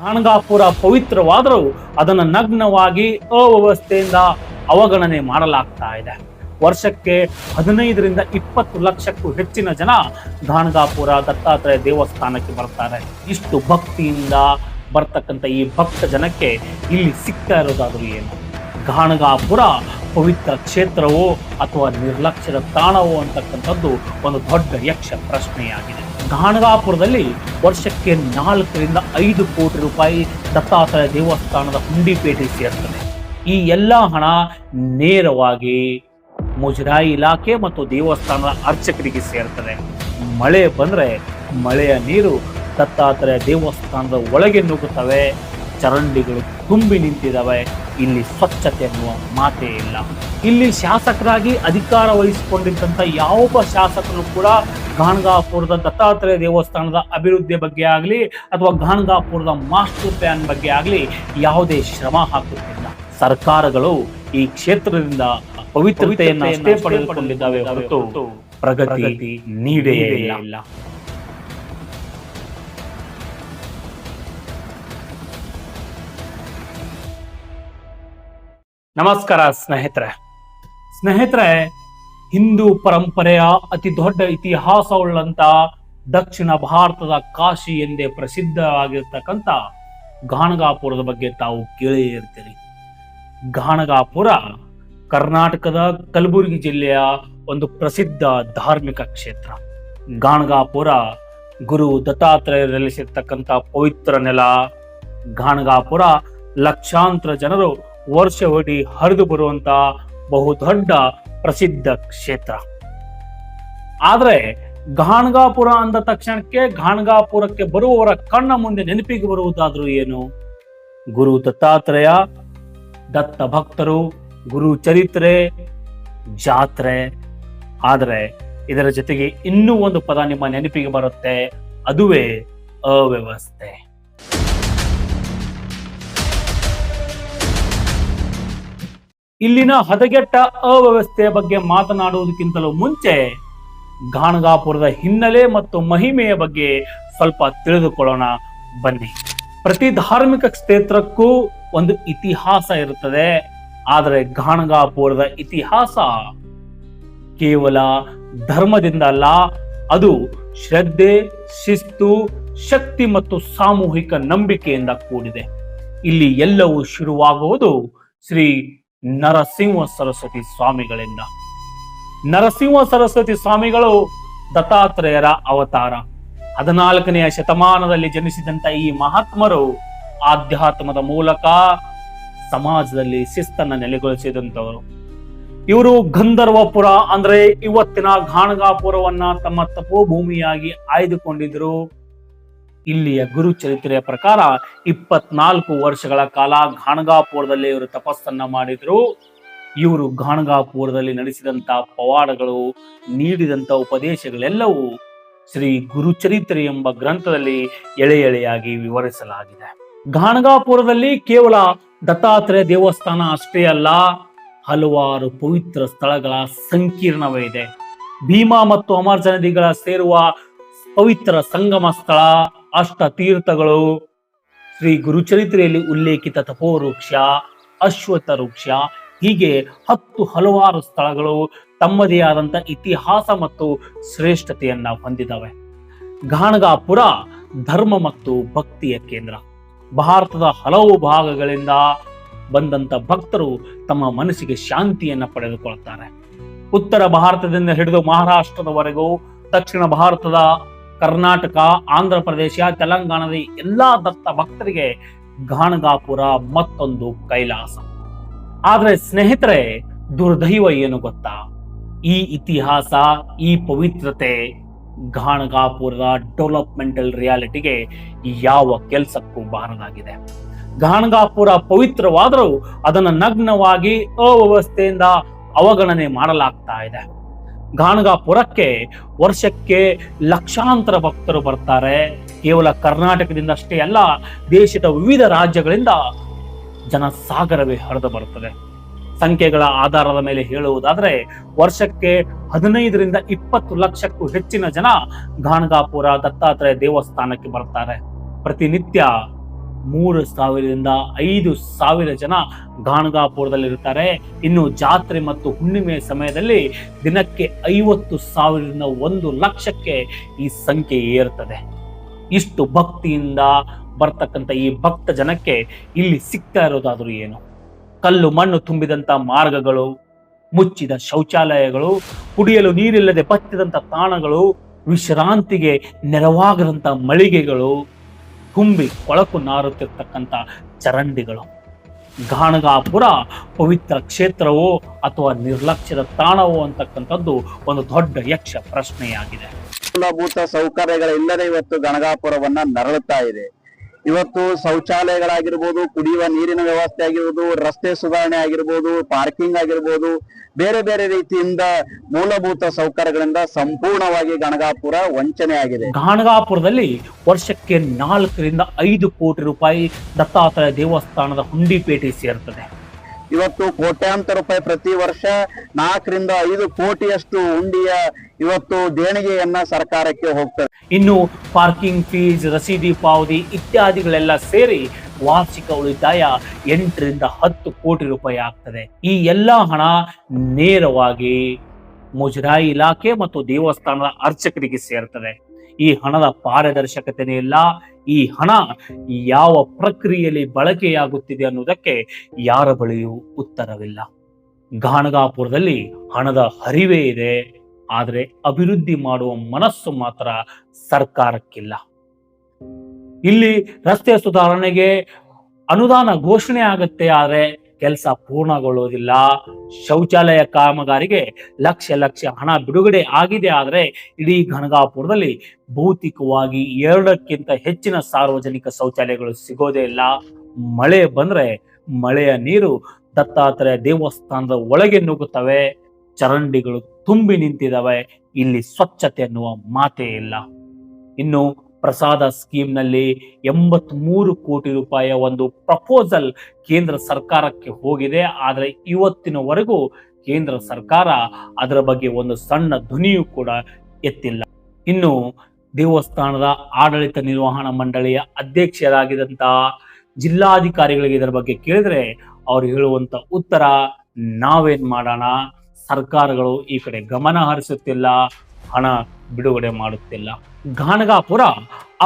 ಗಾಣಗಾಪುರ ಪವಿತ್ರವಾದರೂ ಅದನ್ನು ನಗ್ನವಾಗಿ, ಅವ್ಯವಸ್ಥೆಯಿಂದ ಅವಗಣನೆ ಮಾಡಲಾಗ್ತಾ ಇದೆ. ವರ್ಷಕ್ಕೆ ಹದಿನೈದರಿಂದ ಇಪ್ಪತ್ತು ಲಕ್ಷಕ್ಕೂ ಹೆಚ್ಚಿನ ಜನ ಗಾಣಗಾಪುರ ದತ್ತಾತ್ರೇಯ ದೇವಸ್ಥಾನಕ್ಕೆ ಬರ್ತಾರೆ. ಇಷ್ಟು ಭಕ್ತಿಯಿಂದ ಬರ್ತಕ್ಕಂಥ ಈ ಭಕ್ತ ಜನಕ್ಕೆ ಇಲ್ಲಿ ಸಿಗ್ತಾ ಇರೋದಾದರೂ ಏನು? ಗಾಣಗಾಪುರ ಪವಿತ್ರ ಕ್ಷೇತ್ರವೋ ಅಥವಾ ನಿರ್ಲಕ್ಷ್ಯದ ತಾಣವೋ ಅಂತಕ್ಕಂಥದ್ದು ಒಂದು ದೊಡ್ಡ ಯಕ್ಷ ಪ್ರಶ್ನೆಯಾಗಿದೆ. ಗಾಣಗಾಪುರದಲ್ಲಿ ವರ್ಷಕ್ಕೆ ನಾಲ್ಕರಿಂದ ಐದು ಕೋಟಿ ರೂಪಾಯಿ ದತ್ತಾತ್ರೇಯ ದೇವಸ್ಥಾನದ ಹುಂಡಿಪೇಟೆ ಸೇರ್ತದೆ. ಈ ಎಲ್ಲ ಹಣ ನೇರವಾಗಿ ಮುಜರಾಯಿ ಇಲಾಖೆ ಮತ್ತು ದೇವಸ್ಥಾನದ ಅರ್ಚಕರಿಗೆ ಸೇರ್ತದೆ. ಮಳೆ ಬಂದರೆ ಮಳೆಯ ನೀರು ದತ್ತಾತ್ರೇಯ ದೇವಸ್ಥಾನದ ಒಳಗೆ ನುಗ್ಗುತ್ತವೆ, ಚರಂಡಿಗಳು ತುಂಬಿ ನಿಂತಿದ್ದಾವೆ. ಇಲ್ಲಿ ಸ್ವಚ್ಛತೆ ಅನ್ನುವ ಮಾತೇ ಇಲ್ಲ. ಇಲ್ಲಿ ಶಾಸಕರಾಗಿ ಅಧಿಕಾರ ವಹಿಸಿಕೊಂಡಿದ್ದಂಥ ಯಾವೊಬ್ಬ ಶಾಸಕರು ಕೂಡ ಗಾಣಗಾಪುರದ ದತ್ತಾತ್ರೇಯ ದೇವಸ್ಥಾನದ ಅಭಿವೃದ್ಧಿ ಬಗ್ಗೆ ಆಗಲಿ ಅಥವಾ ಗಾಣಗಾಪುರದ ಮಾಸ್ಟರ್ ಪ್ಲಾನ್ ಬಗ್ಗೆ ಆಗಲಿ ಯಾವುದೇ ಶ್ರಮ ಹಾಕುತ್ತಿಲ್ಲ. ಸರ್ಕಾರಗಳು ಈ ಕ್ಷೇತ್ರದಿಂದ ಪವಿತ್ರತೆಯನ್ನು ಅಷ್ಟೇ ಪಡೆದುಕೊಂಡಿದ್ದಾವೆ ಹೊರತು ಪ್ರಗತಿ ನೀಡೇ ಇಲ್ಲ. ನಮಸ್ಕಾರ ಸ್ನೇಹಿತರೆ. ಸ್ನೇಹಿತರೆ, ಹಿಂದೂ ಪರಂಪರೆಯ ಅತಿ ದೊಡ್ಡ ಇತಿಹಾಸವುಳ್ಳಂತ ದಕ್ಷಿಣ ಭಾರತದ ಕಾಶಿ ಎಂದೇ ಪ್ರಸಿದ್ಧವಾಗಿರ್ತಕ್ಕಂಥ ಗಾಣಗಾಪುರದ ಬಗ್ಗೆ ತಾವು ಕೇಳಿ ಇರ್ತೀರಿ. ಗಾಣಗಾಪುರ ಕರ್ನಾಟಕದ ಕಲಬುರಗಿ ಜಿಲ್ಲೆಯ ಒಂದು ಪ್ರಸಿದ್ಧ ಧಾರ್ಮಿಕ ಕ್ಷೇತ್ರ. ಗಾಣಗಾಪುರ ಗುರು ದತ್ತಾತ್ರೇಯ ನೆಲೆಸಿರ್ತಕ್ಕಂಥ ಪವಿತ್ರ ನೆಲ. ಗಾಣಗಾಪುರ ಲಕ್ಷಾಂತರ ಜನರು ವರ್ಷವಿಡೀ ಹರಿದು ಬರುವಂತ ಬಹುದೊಡ್ಡ ಪ್ರಸಿದ್ಧ ಕ್ಷೇತ್ರ. ಆದ್ರೆ ಗಾಣಗಾಪುರ ಅಂದ ತಕ್ಷಣಕ್ಕೆ ಗಾಣಗಾಪುರಕ್ಕೆ ಬರುವವರ ಕಣ್ಣ ಮುಂದೆ ನೆನಪಿಗೆ ಬರುವುದಾದ್ರೂ ಏನು? ಗುರು ದತ್ತಾತ್ರೇಯ, ದತ್ತ ಭಕ್ತರು, ಗುರು ಚರಿತ್ರೆ, ಜಾತ್ರೆ. ಆದರೆ ಇದರ ಜೊತೆಗೆ ಇನ್ನೂ ಒಂದು ಪದ ನಿಮ್ಮ ನೆನಪಿಗೆ ಬರುತ್ತೆ, ಅದುವೇ ಅವ್ಯವಸ್ಥೆ. ಇಲ್ಲಿನ ಹದಗೆಟ್ಟ ಅವ್ಯವಸ್ಥೆಯ ಬಗ್ಗೆ ಮಾತನಾಡುವುದಕ್ಕಿಂತಲೂ ಮುಂಚೆ ಗಾಣಗಾಪುರದ ಹಿನ್ನೆಲೆ ಮತ್ತು ಮಹಿಮೆಯ ಬಗ್ಗೆ ಸ್ವಲ್ಪ ತಿಳಿದುಕೊಳ್ಳೋಣ. ಬನ್ನಿ. ಪ್ರತಿ ಧಾರ್ಮಿಕ ಕ್ಷೇತ್ರಕ್ಕೂ ಒಂದು ಇತಿಹಾಸ ಇರುತ್ತದೆ. ಆದರೆ ಗಾಣಗಾಪುರದ ಇತಿಹಾಸ ಕೇವಲ ಧರ್ಮದಿಂದ ಅಲ್ಲ, ಅದು ಶ್ರದ್ಧೆ, ಶಿಸ್ತು, ಶಕ್ತಿ ಮತ್ತು ಸಾಮೂಹಿಕ ನಂಬಿಕೆಯಿಂದ ಕೂಡಿದೆ. ಇಲ್ಲಿ ಎಲ್ಲವೂ ಶುರುವಾಗುವುದು ಶ್ರೀ ನರಸಿಂಹ ಸರಸ್ವತಿ ಸ್ವಾಮಿಗಳಿಂದ. ನರಸಿಂಹ ಸರಸ್ವತಿ ಸ್ವಾಮಿಗಳು ದತ್ತಾತ್ರೇಯರ ಅವತಾರ. ಹದಿನಾಲ್ಕನೆಯ ಶತಮಾನದಲ್ಲಿ ಜನಿಸಿದಂತ ಈ ಮಹಾತ್ಮರು ಆಧ್ಯಾತ್ಮದ ಮೂಲಕ ಸಮಾಜದಲ್ಲಿ ಶಿಸ್ತನ್ನ ನೆಲೆಗೊಳಿಸಿದಂತವರು ಇವರು ಗಂಧರ್ವಪುರ ಅಂದ್ರೆ ಇವತ್ತಿನ ಘಾಣಗಾಪುರವನ್ನ ತಮ್ಮ ತಪೋಭೂಮಿಯಾಗಿ ಆಯ್ದುಕೊಂಡಿದ್ರು. ಇಲ್ಲಿಯ ಗುರು ಚರಿತ್ರೆಯ ಪ್ರಕಾರ ಇಪ್ಪತ್ನಾಲ್ಕು ವರ್ಷಗಳ ಕಾಲ ಘಾಣಗಾಪುರದಲ್ಲಿ ಇವರು ತಪಸ್ಸನ್ನ ಮಾಡಿದ್ರು. ಇವರು ಘಾಣಗಾಪುರದಲ್ಲಿ ನಡೆಸಿದಂತ ಪವಾಡಗಳು, ನೀಡಿದಂತ ಉಪದೇಶಗಳೆಲ್ಲವೂ ಶ್ರೀ ಗುರುಚರಿತ್ರೆ ಎಂಬ ಗ್ರಂಥದಲ್ಲಿ ಎಳೆ ಎಳೆಯಾಗಿ ವಿವರಿಸಲಾಗಿದೆ. ಘಾಣಗಾಪುರದಲ್ಲಿ ಕೇವಲ ದತ್ತಾತ್ರೇಯ ದೇವಸ್ಥಾನ ಅಷ್ಟೇ ಅಲ್ಲ, ಹಲವಾರು ಪವಿತ್ರ ಸ್ಥಳಗಳ ಸಂಕೀರ್ಣವೇ ಇದೆ. ಭೀಮಾ ಮತ್ತು ಅಮರ್ಜ ನದಿಗಳ ಸೇರುವ ಪವಿತ್ರ ಸಂಗಮ ಸ್ಥಳ ಅಷ್ಟ ತೀರ್ಥಗಳು ಶ್ರೀ ಗುರುಚರಿತ್ರೆಯಲ್ಲಿ ಉಲ್ಲೇಖಿತ ತಪೋವೃಕ್ಷ ಅಶ್ವತ್ಥ ವೃಕ್ಷ ಹೀಗೆ ಹತ್ತು ಹಲವಾರು ಸ್ಥಳಗಳು ತಮ್ಮದೇ ಆದಂತ ಇತಿಹಾಸ ಮತ್ತು ಶ್ರೇಷ್ಠತೆಯನ್ನ ಹೊಂದಿದವೆ. ಗಾಣಗಾಪುರ ಧರ್ಮ ಮತ್ತು ಭಕ್ತಿಯ ಕೇಂದ್ರ. ಭಾರತದ ಹಲವು ಭಾಗಗಳಿಂದ ಬಂದಂತ ಭಕ್ತರು ತಮ್ಮ ಮನಸ್ಸಿಗೆ ಶಾಂತಿಯನ್ನ ಪಡೆದುಕೊಳ್ತಾರೆ. ಉತ್ತರ ಭಾರತದಿಂದ ಹಿಡಿದು ಮಹಾರಾಷ್ಟ್ರದವರೆಗೂ ದಕ್ಷಿಣ ಭಾರತದ ಕರ್ನಾಟಕ, ಆಂಧ್ರ ಪ್ರದೇಶ, ತೆಲಂಗಾಣದ ಎಲ್ಲಾ ದತ್ತ ಭಕ್ತರಿಗೆ ಗಾಣಗಾಪುರ ಮತ್ತೊಂದು ಕೈಲಾಸ. ಆದ್ರೆ ಸ್ನೇಹಿತರೆ, ದುರ್ದೈವ ಏನು ಗೊತ್ತಾ? ಈ ಇತಿಹಾಸ, ಈ ಪವಿತ್ರತೆ ಗಾಣಗಾಪುರದ ಡೆವಲಪ್ಮೆಂಟಲ್ ರಿಯಾಲಿಟಿಗೆ ಯಾವ ಕೆಲಸಕ್ಕೂ ಬಾರದಾಗಿದೆ. ಗಾಣಗಾಪುರ ಪವಿತ್ರವಾದರೂ ಅದನ್ನು ನಗ್ನವಾಗಿ, ಅವ್ಯವಸ್ಥೆಯಿಂದ ಅವಗಣನೆ ಮಾಡಲಾಗ್ತಾ ಇದೆ. ಗಾಣಗಾಪುರಕ್ಕೆ ವರ್ಷಕ್ಕೆ ಲಕ್ಷಾಂತರ ಭಕ್ತರು ಬರ್ತಾರೆ. ಕೇವಲ ಕರ್ನಾಟಕದಿಂದ ಅಷ್ಟೇ ಅಲ್ಲ, ದೇಶದ ವಿವಿಧ ರಾಜ್ಯಗಳಿಂದ ಜನಸಾಗರವೇ ಹರಿದು ಬರುತ್ತದೆ. ಸಂಖ್ಯೆಗಳ ಆಧಾರದ ಮೇಲೆ ಹೇಳುವುದಾದರೆ, ವರ್ಷಕ್ಕೆ ಹದಿನೈದರಿಂದ ಇಪ್ಪತ್ತು ಲಕ್ಷಕ್ಕೂ ಹೆಚ್ಚಿನ ಜನ ಗಾಣಗಾಪುರ ದತ್ತಾತ್ರೇಯ ದೇವಸ್ಥಾನಕ್ಕೆ ಬರ್ತಾರೆ. ಪ್ರತಿನಿತ್ಯ ಮೂರು ಸಾವಿರದಿಂದ ಐದು ಸಾವಿರ ಜನ ಗಾಣಗಾಪುರದಲ್ಲಿರುತ್ತಾರೆ. ಇನ್ನು ಜಾತ್ರೆ ಮತ್ತು ಹುಣ್ಣಿಮೆ ಸಮಯದಲ್ಲಿ ದಿನಕ್ಕೆ ಐವತ್ತು ಸಾವಿರದಿಂದ ಒಂದು ಲಕ್ಷಕ್ಕೆ ಈ ಸಂಖ್ಯೆ ಏರುತ್ತದೆ. ಇಷ್ಟು ಭಕ್ತಿಯಿಂದ ಬರ್ತಕ್ಕಂಥ ಈ ಭಕ್ತ ಜನಕ್ಕೆ ಇಲ್ಲಿ ಸಿಗ್ತಾ ಇರೋದಾದ್ರೂ ಏನು? ಕಲ್ಲು ಮಣ್ಣು ತುಂಬಿದಂತ ಮಾರ್ಗಗಳು, ಮುಚ್ಚಿದ ಶೌಚಾಲಯಗಳು, ಕುಡಿಯಲು ನೀರಿಲ್ಲದೆ ಬತ್ತಿದಂಥ ತಾಣಗಳು, ವಿಶ್ರಾಂತಿಗೆ ನೆರವಾಗದಂತ ಮಳಿಗೆಗಳು ತುಂಬಿ ಕೊಳಕು ನಾರುತ್ತಿರ್ತಕ್ಕಂಥ ಚರಂಡಿಗಳು. ಗಾಣಗಾಪುರ ಪವಿತ್ರ ಕ್ಷೇತ್ರವೋ ಅಥವಾ ನಿರ್ಲಕ್ಷ್ಯದ ತಾಣವೋ ಅಂತಕ್ಕಂಥದ್ದು ಒಂದು ದೊಡ್ಡ ಯಕ್ಷ ಪ್ರಶ್ನೆಯಾಗಿದೆ. ಮೂಲಭೂತ ಸೌಕರ್ಯಗಳಿಲ್ಲದೆ ಇವತ್ತು ಗಣಗಾಪುರವನ್ನ ನರಳುತ್ತಾ ಇದೆ. ಇವತ್ತು ಶೌಚಾಲಯಗಳಾಗಿರ್ಬೋದು ಕುಡಿಯುವ ನೀರಿನ ವ್ಯವಸ್ಥೆ ಆಗಿರ್ಬೋದು ರಸ್ತೆ ಸುಧಾರಣೆ ಆಗಿರ್ಬೋದು ಪಾರ್ಕಿಂಗ್ ಆಗಿರ್ಬೋದು ಬೇರೆ ಬೇರೆ ರೀತಿಯಿಂದ ಮೂಲಭೂತ ಸೌಕರ್ಯಗಳಿಂದ ಸಂಪೂರ್ಣವಾಗಿ ಗಣಗಾಪುರ ವಂಚನೆ ಆಗಿದೆ ಗಣಗಾಪುರದಲ್ಲಿ ವರ್ಷಕ್ಕೆ ನಾಲ್ಕರಿಂದ ಐದು ಕೋಟಿ ರೂಪಾಯಿ ದತ್ತಾತ್ರೇಯ ದೇವಸ್ಥಾನದ ಹುಂಡಿಪೇಟೆ ಸೇರುತ್ತದೆ. ಇವತ್ತು ಕೋಟ್ಯಾಂತರ ರೂಪಾಯಿ ಪ್ರತಿ ವರ್ಷ ನಾಲ್ಕರಿಂದ ಐದು ಕೋಟಿಯಷ್ಟು ಹುಂಡಿಯ ಇವತ್ತು ದೇಣಿಗೆಯನ್ನ ಸರ್ಕಾರಕ್ಕೆ ಹೋಗ್ತದೆ. ಇನ್ನು ಪಾರ್ಕಿಂಗ್ ಫೀಸ್, ರಸೀದಿ, ಪಾವತಿ ಇತ್ಯಾದಿಗಳೆಲ್ಲ ಸೇರಿ ವಾರ್ಷಿಕ ಉಳಿತಾಯ ಎಂಟರಿಂದ ಹತ್ತು ಕೋಟಿ ರೂಪಾಯಿ ಆಗ್ತದೆ. ಈ ಎಲ್ಲಾ ಹಣ ನೇರವಾಗಿ ಮುಜರಾಯಿ ಇಲಾಖೆ ಮತ್ತು ದೇವಸ್ಥಾನದ ಅರ್ಚಕರಿಗೆ ಸೇರ್ತದೆ. ಈ ಹಣದ ಪಾರದರ್ಶಕತೆನೇ ಇಲ್ಲ. ಈ ಹಣ ಯಾವ ಪ್ರಕ್ರಿಯೆಯಲ್ಲಿ ಬಳಕೆಯಾಗುತ್ತಿದೆ ಅನ್ನೋದಕ್ಕೆ ಯಾರ ಬಳಿಯೂ ಉತ್ತರವಿಲ್ಲ. ಗಾಣಗಾಪುರದಲ್ಲಿ ಹಣದ ಹರಿವೇ ಇದೆ. ಆದರೆ ಅಭಿವೃದ್ಧಿ ಮಾಡುವ ಮನಸ್ಸು ಮಾತ್ರ ಸರ್ಕಾರಕ್ಕಿಲ್ಲ. ಇಲ್ಲಿ ರಸ್ತೆ ಸುಧಾರಣೆಗೆ ಅನುದಾನ ಘೋಷಣೆ ಆಗುತ್ತೆ, ಆದರೆ ಕೆಲಸ ಪೂರ್ಣಗೊಳ್ಳುವುದಿಲ್ಲ. ಶೌಚಾಲಯ ಕಾಮಗಾರಿಗೆ ಲಕ್ಷ ಲಕ್ಷ ಹಣ ಬಿಡುಗಡೆ ಆಗಿದೆ, ಆದರೆ ಇಡೀ ಗಣಗಾಪುರದಲ್ಲಿ ಭೌತಿಕವಾಗಿ ಎರಡಕ್ಕಿಂತ ಹೆಚ್ಚಿನ ಸಾರ್ವಜನಿಕ ಶೌಚಾಲಯಗಳು ಸಿಗೋದೇ ಇಲ್ಲ. ಮಳೆ ಬಂದ್ರೆ ಮಳೆಯ ನೀರು ದತ್ತಾತ್ರೇಯ ದೇವಸ್ಥಾನದ ಒಳಗೆ ನುಗ್ಗುತ್ತವೆ. ಚರಂಡಿಗಳು ತುಂಬಿ ನಿಂತಿದ್ದಾವೆ ಇಲ್ಲಿ ಸ್ವಚ್ಛತೆ ಅನ್ನುವ ಮಾತೇ ಇಲ್ಲ. ಇನ್ನು ಪ್ರಸಾದ ಸ್ಕೀಮ್ನಲ್ಲಿ ಎಂಬತ್ ಮೂರು ಕೋಟಿ ರೂಪಾಯಿಯ ಒಂದು ಪ್ರಪೋಸಲ್ ಕೇಂದ್ರ ಸರ್ಕಾರಕ್ಕೆ ಹೋಗಿದೆ. ಆದರೆ ಇವತ್ತಿನವರೆಗೂ ಕೇಂದ್ರ ಸರ್ಕಾರ ಅದರ ಬಗ್ಗೆ ಒಂದು ಸಣ್ಣ ಧ್ವನಿಯೂ ಕೂಡ ಎತ್ತಿಲ್ಲ. ಇನ್ನು ದೇವಸ್ಥಾನದ ಆಡಳಿತ ನಿರ್ವಹಣಾ ಮಂಡಳಿಯ ಅಧ್ಯಕ್ಷರಾಗಿದ್ದಂತಹ ಜಿಲ್ಲಾಧಿಕಾರಿಗಳಿಗೆ ಇದರ ಬಗ್ಗೆ ಕೇಳಿದ್ರೆ ಅವ್ರು ಹೇಳುವಂತ ಉತ್ತರ ನಾವೇನ್ ಮಾಡೋಣ? ಸರ್ಕಾರಗಳು ಈ ಕಡೆ ಗಮನ ಹರಿಸುತ್ತಿಲ್ಲ, ಹಣ ಬಿಡುಗಡೆ ಮಾಡುತ್ತಿಲ್ಲ. ಗಾಣಗಾಪುರ,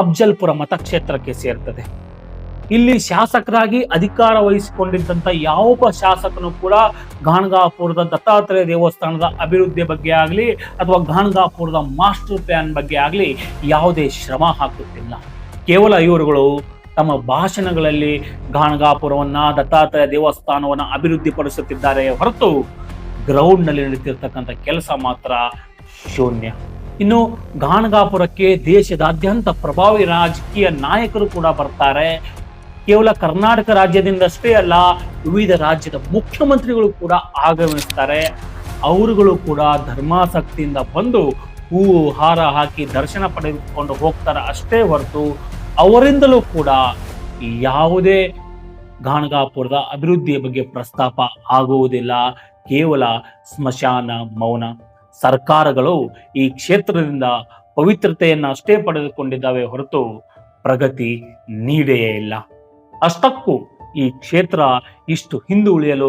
ಅಫ್ಜಲ್ಪುರ ಮತಕ್ಷೇತ್ರಕ್ಕೆ ಸೇರ್ತದೆ. ಇಲ್ಲಿ ಶಾಸಕರಾಗಿ ಅಧಿಕಾರ ವಹಿಸಿಕೊಂಡಿದ್ದಂತ ಯಾವೊಬ್ಬ ಶಾಸಕನು ಕೂಡ ಗಾಣಗಾಪುರದ ದತ್ತಾತ್ರೇಯ ದೇವಸ್ಥಾನದ ಅಭಿವೃದ್ಧಿ ಬಗ್ಗೆ ಆಗಲಿ ಅಥವಾ ಗಾಣಗಾಪುರದ ಮಾಸ್ಟರ್ ಪ್ಲಾನ್ ಬಗ್ಗೆ ಆಗಲಿ ಯಾವುದೇ ಶ್ರಮ ಹಾಕುತ್ತಿಲ್ಲ. ಕೇವಲ ಇವರುಗಳು ತಮ್ಮ ಭಾಷಣಗಳಲ್ಲಿ ಗಾಣಗಾಪುರವನ್ನ, ದತ್ತಾತ್ರೇಯ ದೇವಸ್ಥಾನವನ್ನ ಅಭಿವೃದ್ಧಿಪಡಿಸುತ್ತಿದ್ದಾರೆ ಹೊರತು ಗ್ರೌಂಡ್ನಲ್ಲಿ ನಡೀತಿರ್ತಕ್ಕಂಥ ಕೆಲಸ ಮಾತ್ರ ಶೂನ್ಯ. ಇನ್ನು ಗಾಣಗಾಪುರಕ್ಕೆ ದೇಶದಾದ್ಯಂತ ಪ್ರಭಾವಿ ರಾಜಕೀಯ ನಾಯಕರು ಕೂಡ ಬರ್ತಾರೆ. ಕೇವಲ ಕರ್ನಾಟಕ ರಾಜ್ಯದಿಂದಷ್ಟೇ ಅಲ್ಲ, ವಿವಿಧ ರಾಜ್ಯದ ಮುಖ್ಯಮಂತ್ರಿಗಳು ಕೂಡ ಆಗಮಿಸ್ತಾರೆ. ಅವರುಗಳು ಕೂಡ ಧರ್ಮಾಸಕ್ತಿಯಿಂದ ಬಂದು ಹೂವು, ಹಾರ ಹಾಕಿ ದರ್ಶನ ಪಡೆದುಕೊಂಡು ಹೋಗ್ತಾರೆ ಅಷ್ಟೇ ಹೊರತು ಅವರಿಂದಲೂ ಕೂಡ ಯಾವುದೇ ಗಾಣಗಾಪುರದ ಅಭಿವೃದ್ಧಿಯ ಬಗ್ಗೆ ಪ್ರಸ್ತಾಪ ಆಗುವುದಿಲ್ಲ. ಕೇವಲ ಸ್ಮಶಾನ, ಮೌನ. ಸರ್ಕಾರಗಳು ಈ ಕ್ಷೇತ್ರದಿಂದ ಪವಿತ್ರತೆಯನ್ನು ಅಷ್ಟೇ ಪಡೆದುಕೊಂಡಿದ್ದಾವೆ ಹೊರತು ಪ್ರಗತಿ ನೀಡೆಯೇ ಇಲ್ಲ. ಅಷ್ಟಕ್ಕೂ ಈ ಕ್ಷೇತ್ರ ಇಷ್ಟು ಹಿಂದುಳಿಯಲು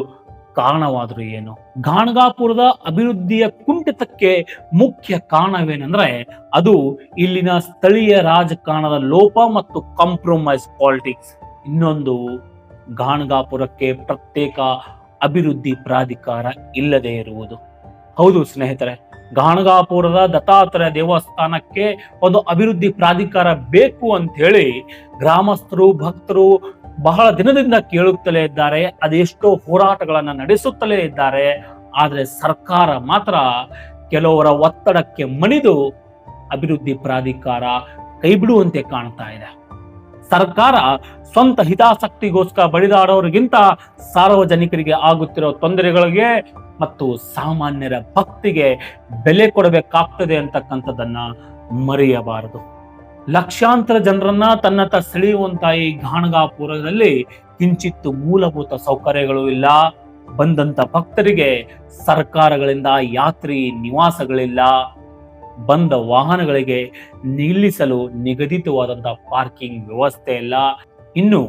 ಕಾರಣವಾದರೂ ಏನು? ಗಾಣಗಾಪುರದ ಅಭಿವೃದ್ಧಿಯ ಕುಂಠಿತಕ್ಕೆ ಮುಖ್ಯ ಕಾರಣವೇನೆಂದ್ರೆ ಅದು ಇಲ್ಲಿನ ಸ್ಥಳೀಯ ರಾಜಕಾರಣದ ಲೋಪ ಮತ್ತು ಕಾಂಪ್ರಮೈಸ್ ಪಾಲಿಟಿಕ್ಸ್ ಇನ್ನೊಂದು, ಗಾಣಗಾಪುರಕ್ಕೆ ಪ್ರತ್ಯೇಕ ಅಭಿವೃದ್ಧಿ ಪ್ರಾಧಿಕಾರ ಇಲ್ಲದೆ ಇರುವುದು. ಹೌದು ಸ್ನೇಹಿತರೆ, ಗಾಣಗಾಪುರದ ದತ್ತಾತ್ರೇಯ ದೇವಸ್ಥಾನಕ್ಕೆ ಒಂದು ಅಭಿವೃದ್ಧಿ ಪ್ರಾಧಿಕಾರ ಬೇಕು ಅಂತ ಹೇಳಿ ಗ್ರಾಮಸ್ಥರು, ಭಕ್ತರು ಬಹಳ ದಿನದಿಂದ ಕೇಳುತ್ತಲೇ ಇದ್ದಾರೆ, ಅದೆಷ್ಟೋ ಹೋರಾಟಗಳನ್ನು ನಡೆಸುತ್ತಲೇ ಇದ್ದಾರೆ. ಆದರೆ ಸರ್ಕಾರ ಮಾತ್ರ ಕೆಲವರ ಒತ್ತಡಕ್ಕೆ ಮಣಿದು ಅಭಿವೃದ್ಧಿ ಪ್ರಾಧಿಕಾರ ಕೈಬಿಡುವಂತೆ ಕಾಣ್ತಾ ಇದೆ. ಸರ್ಕಾರ ಸ್ವಂತ ಹಿತಾಸಕ್ತಿಗೋಸ್ಕರ ಬಡಿದಾಡೋರಿಗಿಂತ ಸಾರ್ವಜನಿಕರಿಗೆ ಆಗುತ್ತಿರೋ ತೊಂದರೆಗಳಿಗೆ ಮತ್ತು ಸಾಮಾನ್ಯರ ಭಕ್ತಿಗೆ ಬೆಲೆ ಕೊಡಬೇಕಾಗ್ತದೆ ಅಂತಕ್ಕಂಥದ್ದನ್ನ ಮರೆಯಬಾರದು. ಲಕ್ಷಾಂತರ ಜನರನ್ನ ತನ್ನತ್ತ ಸೆಳೆಯುವಂತ ಈ ಘಾಣಗಾಪುರದಲ್ಲಿ ಕಿಂಚಿತ್ತು ಮೂಲಭೂತ ಸೌಕರ್ಯಗಳು ಇಲ್ಲ. ಬಂದಂತ ಭಕ್ತರಿಗೆ ಸರ್ಕಾರಗಳಿಂದ ಯಾತ್ರಿ ನಿವಾಸಗಳಿಲ್ಲ. ಬಂದ ವಾಹನಗಳಿಗೆ ನಿಲ್ಲಿಸಲು ನಿಗದಿತವಾದಂತಹ ಪಾರ್ಕಿಂಗ್ ವ್ಯವಸ್ಥೆ ಇಲ್ಲ. ಇನ್ನು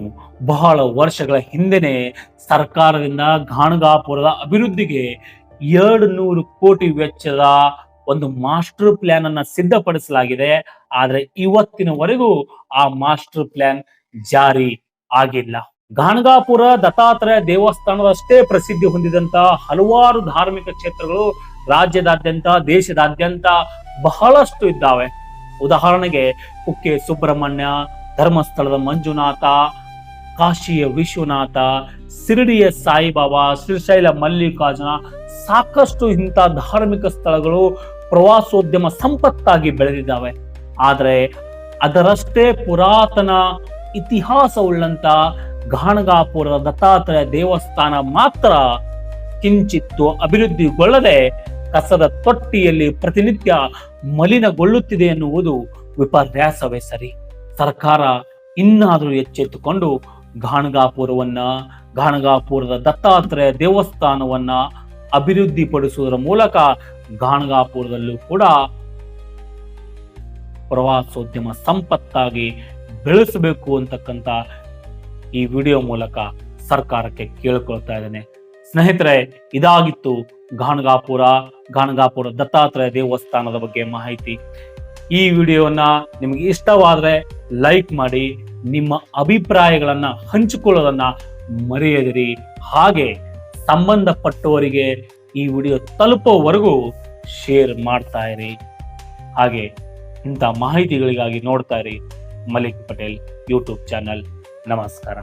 ಬಹಳ ವರ್ಷಗಳ ಹಿಂದೆನೆ ಸರ್ಕಾರದಿಂದ ಗಾಣಗಾಪುರದ ಅಭಿವೃದ್ಧಿಗೆ ಎರಡು ನೂರು ಕೋಟಿ ವೆಚ್ಚದ ಒಂದು ಮಾಸ್ಟರ್ ಪ್ಲಾನ್ ಅನ್ನ ಸಿದ್ಧಪಡಿಸಲಾಗಿದೆ. ಆದ್ರೆ ಇವತ್ತಿನವರೆಗೂ ಆ ಮಾಸ್ಟರ್ ಪ್ಲಾನ್ ಜಾರಿ ಆಗಿಲ್ಲ. ಗಾಣಗಾಪುರ ದತ್ತಾತ್ರೇಯ ದೇವಸ್ಥಾನದಷ್ಟೇ ಪ್ರಸಿದ್ಧಿ ಹೊಂದಿದಂತ ಹಲವಾರು ಧಾರ್ಮಿಕ ಕ್ಷೇತ್ರಗಳು ರಾಜ್ಯದಾದ್ಯಂತ, ದೇಶದಾದ್ಯಂತ ಬಹಳಷ್ಟು ಇದ್ದಾವೆ. ಉದಾಹರಣೆಗೆ, ಕುಕ್ಕೆ ಸುಬ್ರಹ್ಮಣ್ಯ, ಧರ್ಮಸ್ಥಳದ ಮಂಜುನಾಥ, ಕಾಶಿಯ ವಿಶ್ವನಾಥ, ಶಿರಡಿಯ ಸಾಯಿಬಾಬಾ, ಶ್ರೀಶೈಲ ಮಲ್ಲಿಕಾರ್ಜುನ, ಸಾಕಷ್ಟು ಇಂಥ ಧಾರ್ಮಿಕ ಸ್ಥಳಗಳು ಪ್ರವಾಸೋದ್ಯಮ ಸಂಪತ್ತಾಗಿ ಬೆಳೆದಿದ್ದಾವೆ. ಆದರೆ, ಅದರಷ್ಟೇ ಪುರಾತನ ಇತಿಹಾಸವುಳ್ಳಂತ ಗಾಣಗಾಪುರದ ದತ್ತಾತ್ರೇಯ ದೇವಸ್ಥಾನ ಮಾತ್ರ ಕಿಂಚಿತ್ತು ಅಭಿವೃದ್ಧಿಗೊಳ್ಳದೆ ಕಸದ ತೊಟ್ಟಿಯಲ್ಲಿ ಪ್ರತಿನಿತ್ಯ ಮಲಿನಗೊಳ್ಳುತ್ತಿದೆ ಎನ್ನುವುದು ವಿಪರ್ಯಾಸವೇ ಸರಿ. ಸರ್ಕಾರ ಇನ್ನಾದರೂ ಎಚ್ಚೆತ್ತುಕೊಂಡು ಘಾಣಗಾಪುರವನ್ನ, ಘಾಣಗಾಪುರದ ದತ್ತಾತ್ರೇಯ ದೇವಸ್ಥಾನವನ್ನ ಅಭಿವೃದ್ಧಿಪಡಿಸುವುದರ ಮೂಲಕ ಘಾಣಗಾಪುರದಲ್ಲೂ ಕೂಡ ಪ್ರವಾಸೋದ್ಯಮ ಸಂಪತ್ತಾಗಿ ಬೆಳೆಸಬೇಕು ಅಂತಕ್ಕಂಥ ಈ ವಿಡಿಯೋ ಮೂಲಕ ಸರ್ಕಾರಕ್ಕೆ ಕೇಳಿಕೊಳ್ತಾ ಇದ್ದೇನೆ. ಸ್ನೇಹಿತರೆ, ಇದಾಗಿತ್ತು ಗಾಣಗಾಪುರ ಗಾಣಗಾಪುರ ದತ್ತಾತ್ರೇಯ ದೇವಸ್ಥಾನದ ಬಗ್ಗೆ ಮಾಹಿತಿ. ಈ ವಿಡಿಯೋನ ನಿಮಗೆ ಇಷ್ಟವಾದರೆ ಲೈಕ್ ಮಾಡಿ, ನಿಮ್ಮ ಅಭಿಪ್ರಾಯಗಳನ್ನು ಹಂಚಿಕೊಳ್ಳೋದನ್ನ ಮರೆಯದಿರಿ. ಹಾಗೆ ಸಂಬಂಧಪಟ್ಟವರಿಗೆ ಈ ವಿಡಿಯೋ ತಲುಪೋವರೆಗೂ ಶೇರ್ ಮಾಡ್ತಾ ಇರಿ. ಹಾಗೆ ಇಂಥ ಮಾಹಿತಿಗಳಿಗಾಗಿ ನೋಡ್ತಾ ಇರಿ ಮಲಿಕ್ ಪಟೇಲ್ ಯೂಟ್ಯೂಬ್ ಚಾನಲ್. ನಮಸ್ಕಾರ.